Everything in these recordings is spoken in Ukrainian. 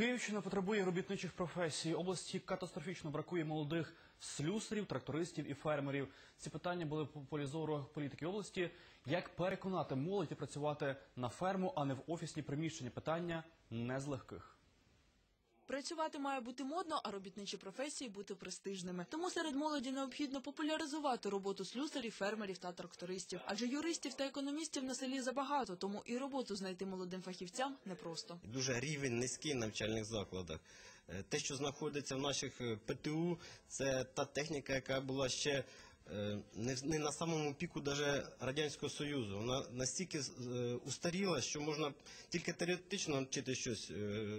Київщина потребує робітничих професій. Області катастрофічно бракує молодих слюсарів, трактористів і фермерів. Ці питання були по полі політики області. Як переконати молоді працювати на ферму, а не в офісні приміщення? Питання не з легких. Працювати має бути модно, а робітничі професії бути престижними. Тому серед молоді необхідно популяризувати роботу слюсарів, фермерів та трактористів. Адже юристів та економістів на селі забагато, тому і роботу знайти молодим фахівцям непросто. Дуже рівень низький навчальних закладах. Е, Те, що знаходиться в наших е, ПТУ, це та техніка, яка була ще е, не, не на самому піку даже Радянського Союзу. Вона настільки е, устаріла, що можна тільки теоретично навчити щось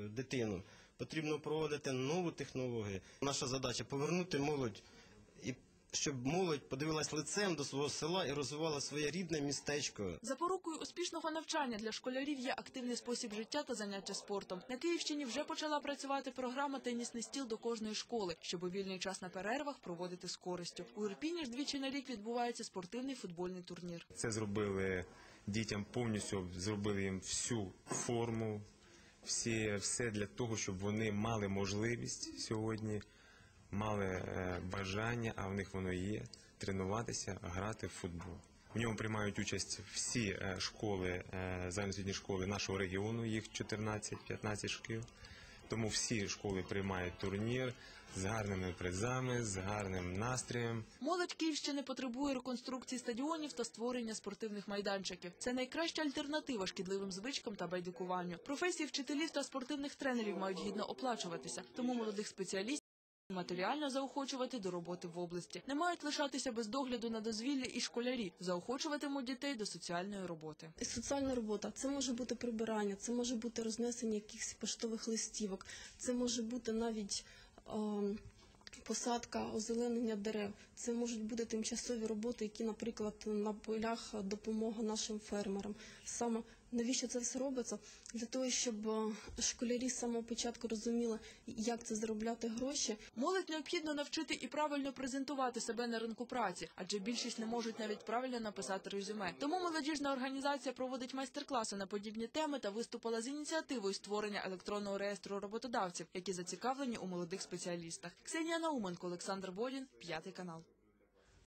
дитину. Потрібно проводити нову технологію. Наша задача повернути молодь і щоб молодь подивилась лицем до свого села і розвивала своє рідне містечко. Запорукою успішного навчання для школярів є активний спосіб життя та заняття спортом. На Київщині вже почала працювати програма Тенісний стіл до кожної школи, щоб у вільний час на перервах проводити з користю. У Ірпіні ж двічі на рік відбувається спортивний футбольний турнір. Це зробили дітям повністю, зробили їм всю форму, всі, все для того, щоб вони мали можливість сьогодні, мали е, бажання, а в них воно є, тренуватися, грати в футбол. В ньому приймають участь всі е, школи, е, загальноосвітні школи нашого регіону, їх 14-15 шкіл. Тому всі школи приймають турнір з гарними призами, з гарним настроєм. Молодь Київщини потребує реконструкції стадіонів та створення спортивних майданчиків. Це найкраща альтернатива шкідливим звичкам та байдикуванню. Професії вчителів та спортивних тренерів мають гідно оплачуватися, тому молодих спеціалістів. Матеріально заохочувати до роботи в області не мають лишатися без догляду на дозвіллі і школярі, заохочуватимуть дітей до соціальної роботи. Соціальна робота це може бути прибирання, це може бути рознесення якихось поштових листівок, це може бути навіть ем, посадка, озеленення дерев. Це можуть бути тимчасові роботи, які, наприклад, на полях допомога нашим фермерам. Саме навіщо це все робиться? Для того, щоб е, школярі з самого початку розуміли, як це заробляти гроші, Молодь необхідно навчити і правильно презентувати себе на ринку праці, адже більшість не можуть навіть правильно написати резюме. Тому молодіжна організація проводить майстер-класи на подібні теми та виступила з ініціативою створення електронного реєстру роботодавців, які зацікавлені у молодих спеціалістах. Ксенія Науменко, Олександр Бодін, п'ятий канал.